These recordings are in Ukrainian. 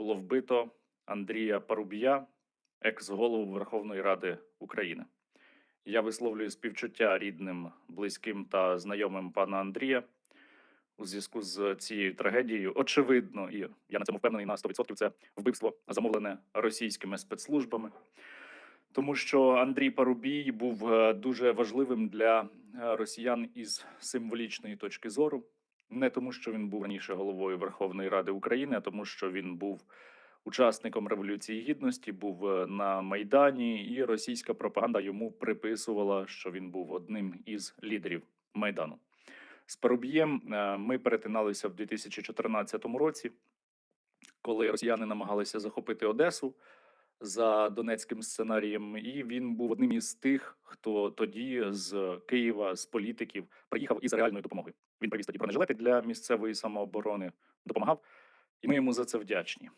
було вбито Андрія Парубія, екс-голову Верховної Ради України. Я висловлюю співчуття рідним, близьким та знайомим пана Андрія у зв'язку з цією трагедією. Очевидно, і я на цьому впевнений на 100%, це вбивство замовлене російськими спецслужбами. Тому що Андрій Парубій був е, дуже важливим для е, росіян із символічної точки зору. Не тому, що він був раніше головою Верховної Ради України, а тому, що він був учасником Революції Гідності, був е, на Майдані, і російська пропаганда йому приписувала, що він був одним із лідерів Майдану. З Парубієм е, ми перетиналися в 2014 році, коли росіяни намагалися захопити Одесу за донецьким сценарієм, і він був одним із тих, хто тоді з Києва, з політиків, приїхав із реальною допомогою. Він привіз тоді бронежилети для місцевої самооборони, допомагав, і ми йому за це вдячні.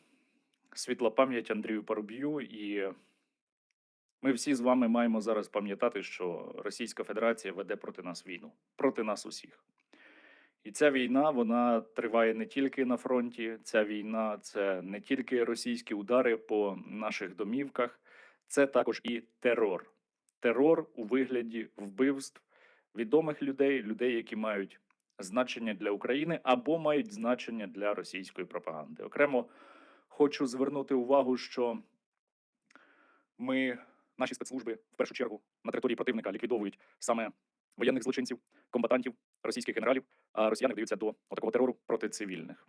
Світла пам'ять Андрію Парубію, і ми всі з вами маємо зараз пам'ятати, що Російська Федерація веде проти нас війну, проти нас усіх. І ця війна вона триває не тільки на фронті. Ця війна це не тільки російські удари по наших домівках, це також і терор. Терор у вигляді вбивств відомих людей, людей, які мають значення для України або мають значення для російської пропаганди. Окремо хочу звернути увагу, що ми, наші спецслужби, в першу чергу на території противника ліквідовують саме воєнних злочинців, комбатантів, російських генералів, а росіяни вдаються до такого терору проти цивільних.